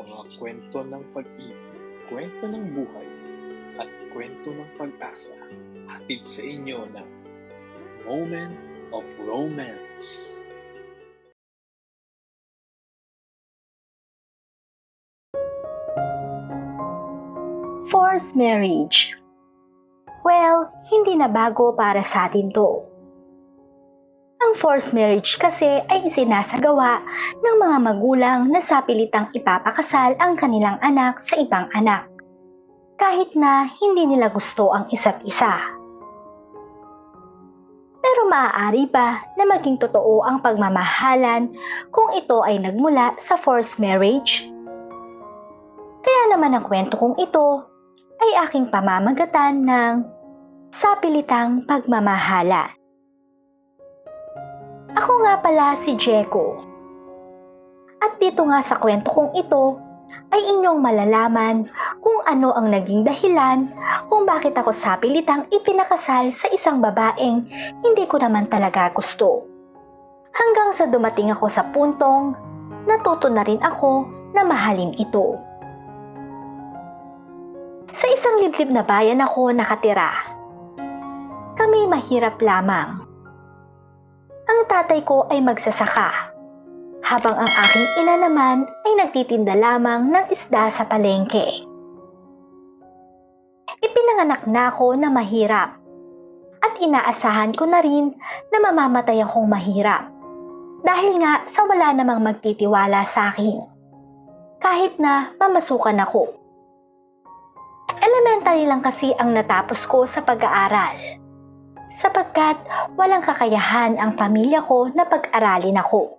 mga kwento ng pag-ibig, kwento ng buhay, at kwento ng pag-asa hatid sa inyo ng Moment of Romance. Forced marriage. Well, hindi na bago para sa atin to. Ang forced marriage kasi ay isinasagawa ng mga magulang na sa pilitang ipapakasal ang kanilang anak sa ibang anak. Kahit na hindi nila gusto ang isa't isa. Pero maaari ba na maging totoo ang pagmamahalan kung ito ay nagmula sa forced marriage? Kaya naman ang kwento kong ito ay aking pamamagatan ng sapilitang pagmamahala. Ako nga pala si Jeko. At dito nga sa kwento kong ito ay inyong malalaman kung ano ang naging dahilan kung bakit ako sapilitang ipinakasal sa isang babaeng hindi ko naman talaga gusto. Hanggang sa dumating ako sa puntong natuto na rin ako na mahalin ito. Sa isang liblib na bayan ako nakatira. Kami mahirap lamang. Ang tatay ko ay magsasaka, habang ang aking ina naman ay nagtitinda lamang ng isda sa palengke. Ipinanganak na ako na mahirap at inaasahan ko na rin na mamamatay akong mahirap dahil nga sa wala namang magtitiwala sa akin. Kahit na mamasukan ako. Elementary lang kasi ang natapos ko sa pag-aaral. Sapagkat walang kakayahan ang pamilya ko na pag-aralin ako.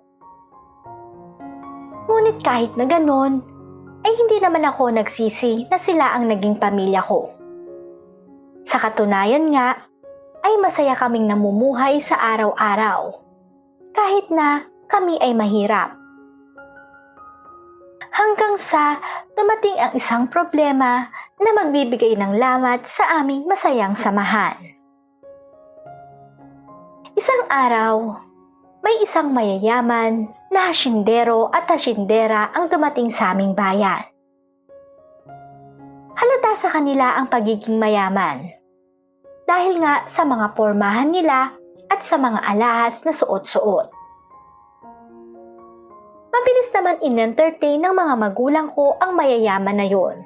Ngunit kahit na ganun, ay hindi naman ako nagsisi na sila ang naging pamilya ko. Sa katunayan nga, ay masaya kaming namumuhay sa araw-araw. Kahit na kami ay mahirap. Hanggang sa dumating ang isang problema na magbibigay ng lamat sa aming masayang samahan. Isang araw, may isang mayayaman na hasyendero at hasyendera ang dumating sa aming bayan. Halata sa kanila ang pagiging mayaman dahil nga sa mga pormahan nila at sa mga alahas na suot-suot. Mabilis naman in-entertain ng mga magulang ko ang mayayaman na yon.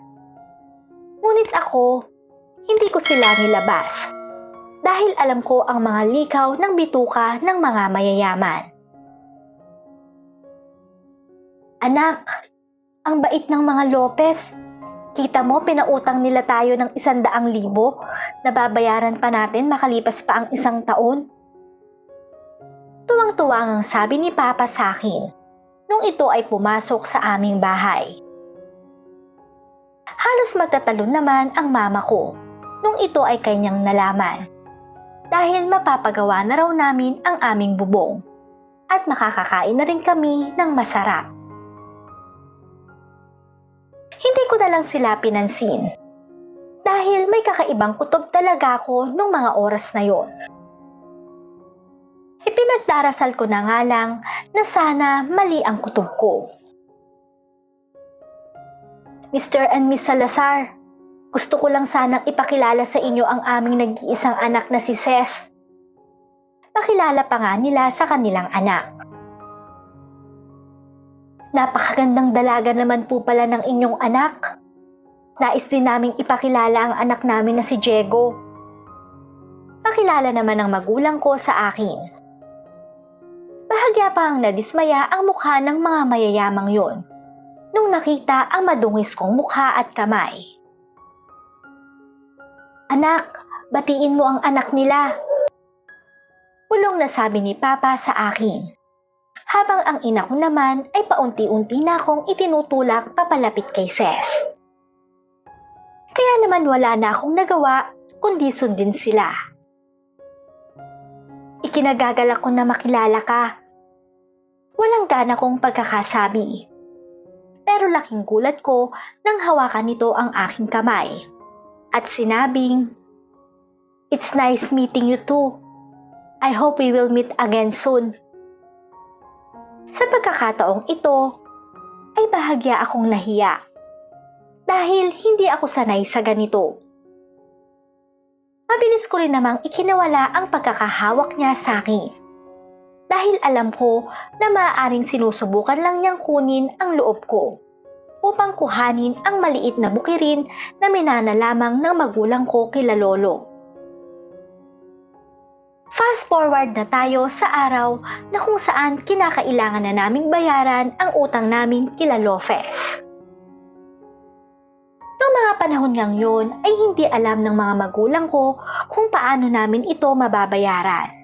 Ngunit ako, hindi ko sila nilabas dahil alam ko ang mga likaw ng bituka ng mga mayayaman. Anak, ang bait ng mga Lopez. Kita mo, pinautang nila tayo ng isandaang libo na babayaran pa natin makalipas pa ang isang taon. Tuwang-tuwa ang sabi ni Papa sa akin nung ito ay pumasok sa aming bahay. Halos magtatalon naman ang mama ko nung ito ay kanyang nalaman dahil mapapagawa na raw namin ang aming bubong at makakakain na rin kami ng masarap. Hindi ko na lang sila pinansin dahil may kakaibang kutob talaga ako nung mga oras na yon. Ipinagdarasal ko na nga lang na sana mali ang kutob ko. Mr. and Miss Salazar, gusto ko lang sanang ipakilala sa inyo ang aming nag-iisang anak na si Ces. Pakilala pa nga nila sa kanilang anak. Napakagandang dalaga naman po pala ng inyong anak. Nais din naming ipakilala ang anak namin na si Diego. Pakilala naman ng magulang ko sa akin. Bahagya pa ang nadismaya ang mukha ng mga mayayamang yon nung nakita ang madungis kong mukha at kamay. Anak, batiin mo ang anak nila. Pulong na sabi ni Papa sa akin habang ang ina ko naman ay paunti-unti na akong itinutulak papalapit kay Ses. Kaya naman wala na akong nagawa kundi sundin sila. Ikinagagalak ko na makilala ka. Walang gana kong pagkakasabi. Pero laking gulat ko nang hawakan nito ang aking kamay. At sinabing, It's nice meeting you too. I hope we will meet again soon. Sa pagkakataong ito, ay bahagya akong nahiya. Dahil hindi ako sanay sa ganito. Mabilis ko rin namang ikinawala ang pagkakahawak niya sa akin. Dahil alam ko na maaaring sinusubukan lang niyang kunin ang loob ko upang kuhanin ang maliit na bukirin na minana lamang ng magulang ko kila lolo. Fast forward na tayo sa araw na kung saan kinakailangan na naming bayaran ang utang namin kila Lopez. Noong mga panahon ngang yun ay hindi alam ng mga magulang ko kung paano namin ito mababayaran.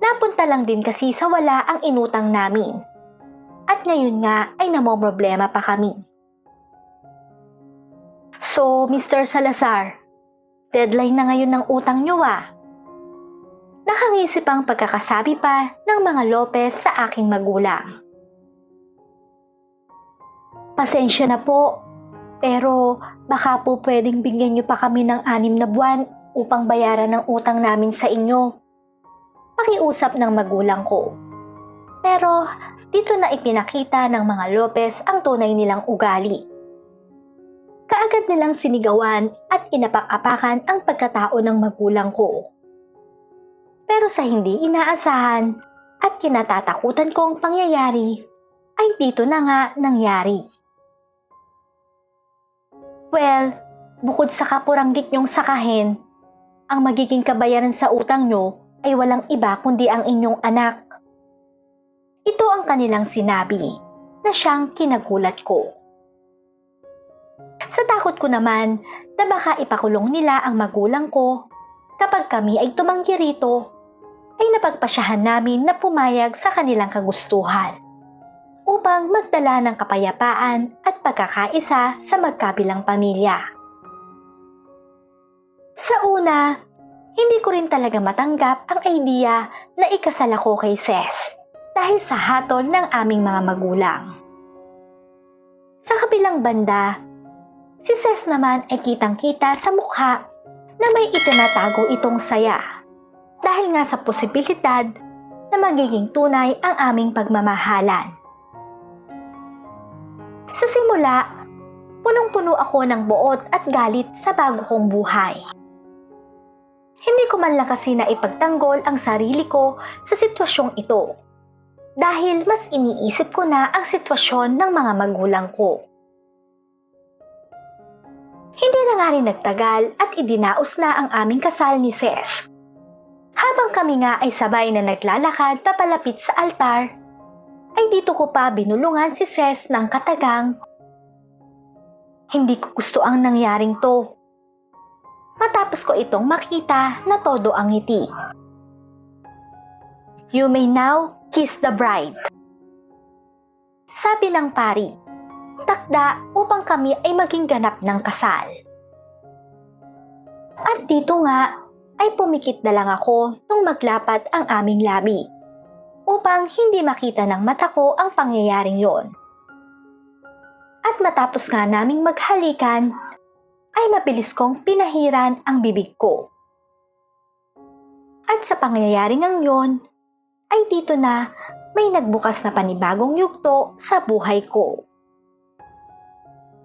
Napunta lang din kasi sa wala ang inutang namin. At ngayon nga ay namomroblema pa kami. So, Mr. Salazar, deadline na ngayon ng utang nyo ah. Nakangisip ang pagkakasabi pa ng mga Lopez sa aking magulang. Pasensya na po, pero baka po pwedeng bigyan nyo pa kami ng anim na buwan upang bayaran ng utang namin sa inyo. Pakiusap ng magulang ko. Pero dito na ipinakita ng mga Lopez ang tunay nilang ugali. Kaagad nilang sinigawan at inapak-apakan ang pagkatao ng magulang ko. Pero sa hindi inaasahan at kinatatakutan kong pangyayari, ay dito na nga nangyari. Well, bukod sa kapuranggit niyong sakahin, ang magiging kabayaran sa utang niyo ay walang iba kundi ang inyong anak. Ito ang kanilang sinabi na siyang kinagulat ko. Sa takot ko naman na baka ipakulong nila ang magulang ko kapag kami ay tumanggi rito, ay napagpasyahan namin na pumayag sa kanilang kagustuhan upang magdala ng kapayapaan at pagkakaisa sa magkabilang pamilya. Sa una, hindi ko rin talaga matanggap ang idea na ikasal ako kay Ses dahil sa hatol ng aming mga magulang. Sa kabilang banda, si Ses naman ay kitang-kita sa mukha na may itinatago itong saya dahil nga sa posibilidad na magiging tunay ang aming pagmamahalan. Sa simula, punong-puno ako ng buot at galit sa bago kong buhay. Hindi ko man lang kasi na ipagtanggol ang sarili ko sa sitwasyong ito dahil mas iniisip ko na ang sitwasyon ng mga magulang ko. Hindi na nga rin nagtagal at idinaos na ang aming kasal ni Ses. Habang kami nga ay sabay na naglalakad papalapit sa altar, ay dito ko pa binulungan si Ses ng katagang, Hindi ko gusto ang nangyaring to. Matapos ko itong makita na todo ang ngiti. You may now kiss the bride. Sabi ng pari, takda upang kami ay maging ganap ng kasal. At dito nga ay pumikit na lang ako nung maglapat ang aming labi upang hindi makita ng mata ko ang pangyayaring yon. At matapos nga naming maghalikan, ay mabilis kong pinahiran ang bibig ko. At sa pangyayaring ang yon, ay dito na may nagbukas na panibagong yugto sa buhay ko.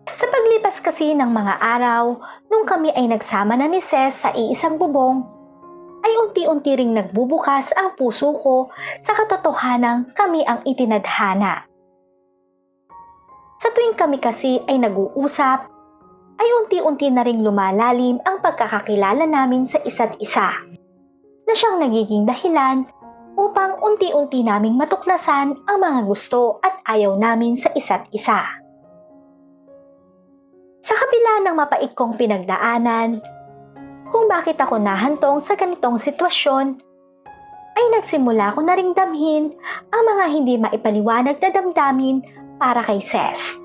Sa paglipas kasi ng mga araw, nung kami ay nagsama na ni Ses sa iisang bubong, ay unti-unti ring nagbubukas ang puso ko sa katotohanang kami ang itinadhana. Sa tuwing kami kasi ay nag-uusap, ay unti-unti na ring lumalalim ang pagkakakilala namin sa isa't isa, na siyang nagiging dahilan upang unti-unti naming matuklasan ang mga gusto at ayaw namin sa isa't isa. Sa kabila ng mapait kong pinagdaanan, kung bakit ako nahantong sa ganitong sitwasyon, ay nagsimula ko na ring damhin ang mga hindi maipaliwanag na damdamin para kay Ses.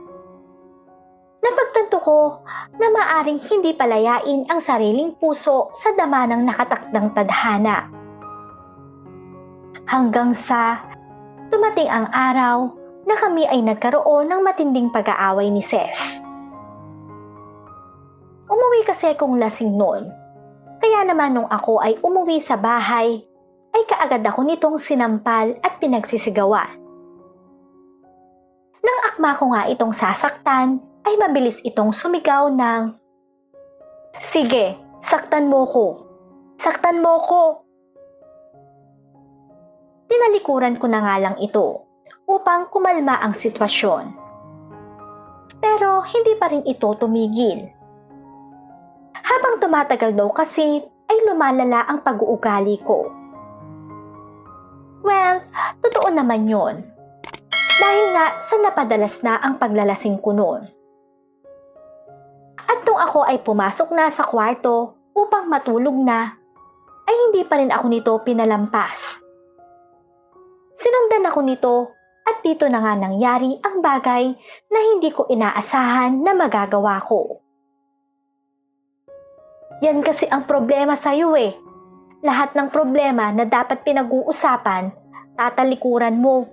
Napagtanto ko na maaring hindi palayain ang sariling puso sa dama ng nakatakdang tadhana. Hanggang sa dumating ang araw na kami ay nagkaroon ng matinding pag-aaway ni Ses. Umuwi kasi akong lasing noon. Kaya naman nung ako ay umuwi sa bahay, ay kaagad ako nitong sinampal at pinagsisigawan. Nang akma ko nga itong sasaktan, ay mabilis itong sumigaw ng, Sige, saktan mo ko. Saktan mo ko. Tinalikuran ko na nga lang ito upang kumalma ang sitwasyon. Pero hindi pa rin ito tumigil. Habang tumatagal daw kasi ay lumalala ang pag-uugali ko. Well, totoo naman yon. Dahil nga sa napadalas na ang paglalasing ko noon. At nung ako ay pumasok na sa kwarto upang matulog na, ay hindi pa rin ako nito pinalampas. Sinundan ako nito at dito na nga nangyari ang bagay na hindi ko inaasahan na magagawa ko. Yan kasi ang problema sa iyo eh. Lahat ng problema na dapat pinag-uusapan, tatalikuran mo.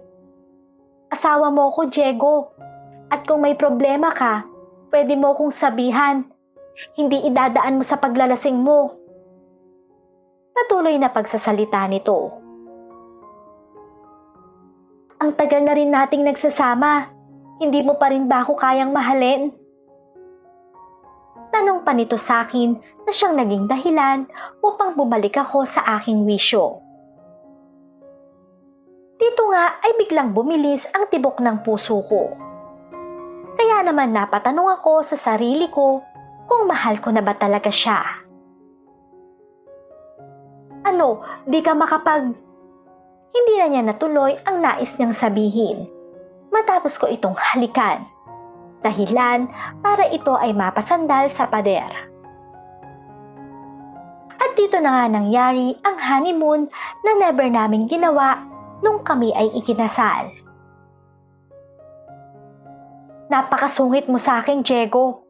Asawa mo ko, Diego. At kung may problema ka, pwede mo kong sabihan. Hindi idadaan mo sa paglalasing mo. Patuloy na pagsasalita nito. Ang tagal na rin nating nagsasama. Hindi mo pa rin ba ako kayang mahalin? Tanong pa nito sa akin na siyang naging dahilan upang bumalik ako sa aking wisyo. Dito nga ay biglang bumilis ang tibok ng puso ko. Kaya naman napatanong ako sa sarili ko kung mahal ko na ba talaga siya. Ano, di ka makapag... Hindi na niya natuloy ang nais niyang sabihin. Matapos ko itong halikan. Dahilan para ito ay mapasandal sa pader. At dito na nga nangyari ang honeymoon na never namin ginawa nung kami ay ikinasal. Napakasungit mo sa akin, Diego.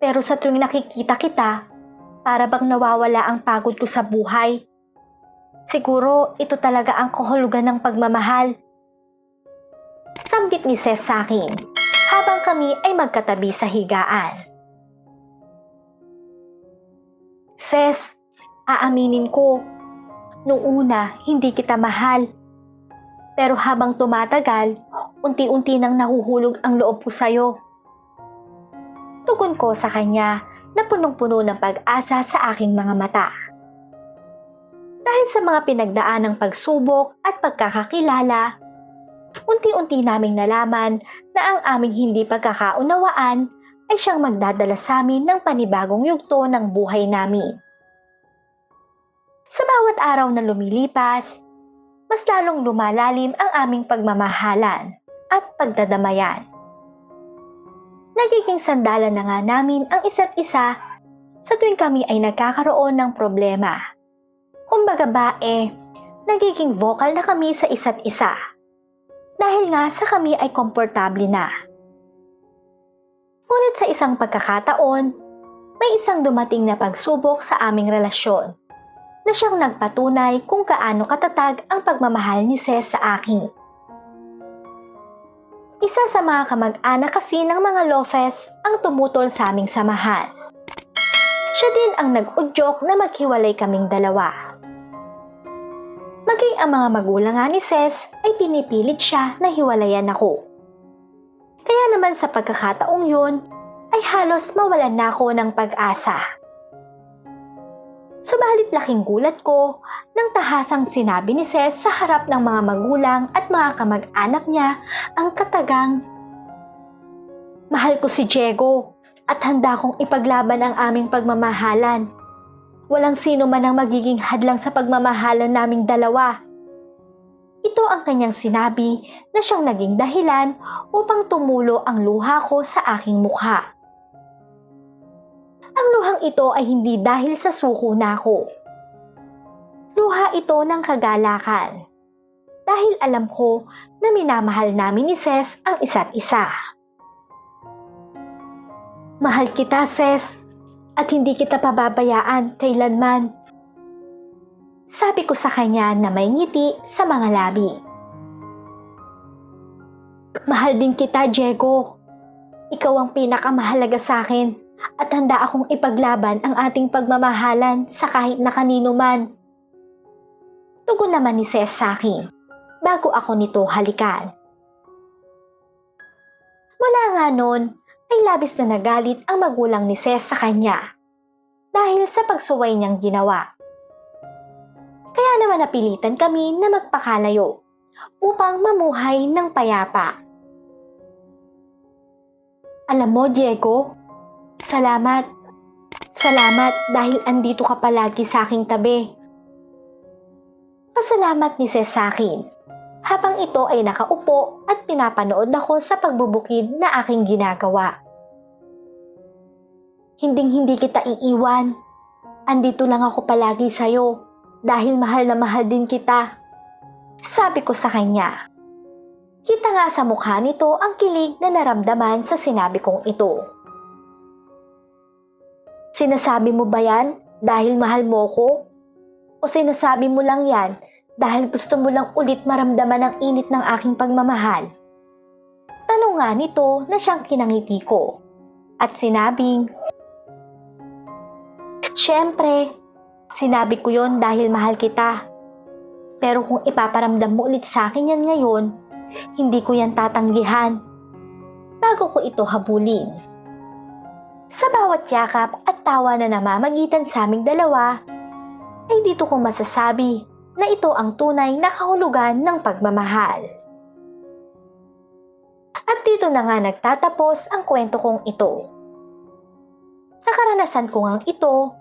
Pero sa tuwing nakikita kita, para bang nawawala ang pagod ko sa buhay. Siguro ito talaga ang kahulugan ng pagmamahal. Sambit ni Ses sa akin habang kami ay magkatabi sa higaan. Ses, aaminin ko, nung una hindi kita mahal. Pero habang tumatagal, unti-unti nang nahuhulog ang loob ko sa'yo. Tugon ko sa kanya na punong-puno ng pag-asa sa aking mga mata. Dahil sa mga pinagdaan ng pagsubok at pagkakakilala, unti-unti naming nalaman na ang aming hindi pagkakaunawaan ay siyang magdadala sa amin ng panibagong yugto ng buhay namin. Sa bawat araw na lumilipas, mas lalong lumalalim ang aming pagmamahalan at pagdadamayan. Nagiging sandalan na nga namin ang isa't isa sa tuwing kami ay nagkakaroon ng problema. Kumbaga ba eh, nagiging vocal na kami sa isa't isa. Dahil nga sa kami ay komportable na. Ngunit sa isang pagkakataon, may isang dumating na pagsubok sa aming relasyon na siyang nagpatunay kung gaano katatag ang pagmamahal ni Ces sa akin. Isa sa mga kamag-anak kasi ng mga Lopez ang tumutol sa aming samahan. Siya din ang nag-udyok na maghiwalay kaming dalawa. Maging ang mga magulang nga ni Ces ay pinipilit siya na hiwalayan ako. Kaya naman sa pagkakataong yun, ay halos mawalan na ako ng pag-asa. Subalit laking gulat ko nang tahasang sinabi ni Ces sa harap ng mga magulang at mga kamag-anak niya ang katagang Mahal ko si Diego at handa kong ipaglaban ang aming pagmamahalan. Walang sino man ang magiging hadlang sa pagmamahalan naming dalawa. Ito ang kanyang sinabi na siyang naging dahilan upang tumulo ang luha ko sa aking mukha. Ang luhang ito ay hindi dahil sa suko na ako. Luha ito ng kagalakan. Dahil alam ko na minamahal namin ni Ces ang isa't isa. Mahal kita, Ces, at hindi kita pababayaan kailanman. Sabi ko sa kanya na may ngiti sa mga labi. Mahal din kita, Diego. Ikaw ang pinakamahalaga sa akin at handa akong ipaglaban ang ating pagmamahalan sa kahit na kanino man. Tugon naman ni Ces sa akin bago ako nito halikan. Mula nga noon ay labis na nagalit ang magulang ni Ces sa kanya dahil sa pagsuway niyang ginawa. Kaya naman napilitan kami na magpakalayo upang mamuhay ng payapa. Alam mo, Diego, salamat. Salamat dahil andito ka palagi sa aking tabi. Pasalamat ni Ces sa akin habang ito ay nakaupo at pinapanood ako sa pagbubukid na aking ginagawa. Hinding-hindi kita iiwan. Andito lang ako palagi sa'yo dahil mahal na mahal din kita. Sabi ko sa kanya. Kita nga sa mukha nito ang kilig na naramdaman sa sinabi kong ito. Sinasabi mo ba yan dahil mahal mo ko? O sinasabi mo lang yan dahil gusto mo lang ulit maramdaman ang init ng aking pagmamahal? Tanong nga nito na siyang kinangiti ko at sinabing, Siyempre, sinabi ko yon dahil mahal kita. Pero kung ipaparamdam mo ulit sa akin yan ngayon, hindi ko yan tatanggihan. Bago ko ito habulin. Sa bawat yakap at tawa na namamagitan sa aming dalawa, ay dito ko masasabi na ito ang tunay na kahulugan ng pagmamahal. At dito na nga nagtatapos ang kwento kong ito. Sa karanasan ko ngang ito,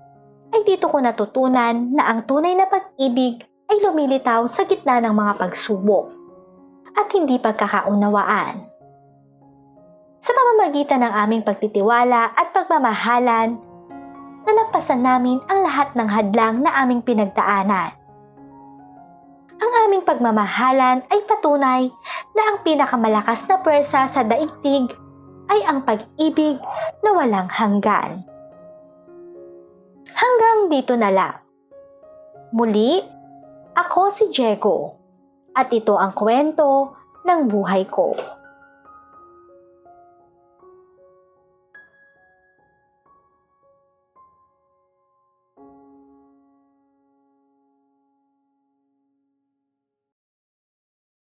ay dito ko natutunan na ang tunay na pag-ibig ay lumilitaw sa gitna ng mga pagsubok at hindi pagkakaunawaan. Sa pamamagitan ng aming pagtitiwala at pagmamahalan, nalampasan namin ang lahat ng hadlang na aming pinagdaanan. Aming pagmamahalan ay patunay na ang pinakamalakas na pwersa sa daigdig ay ang pag-ibig na walang hanggan. Hanggang dito na lang. Muli, ako si Diego at ito ang kwento ng buhay ko.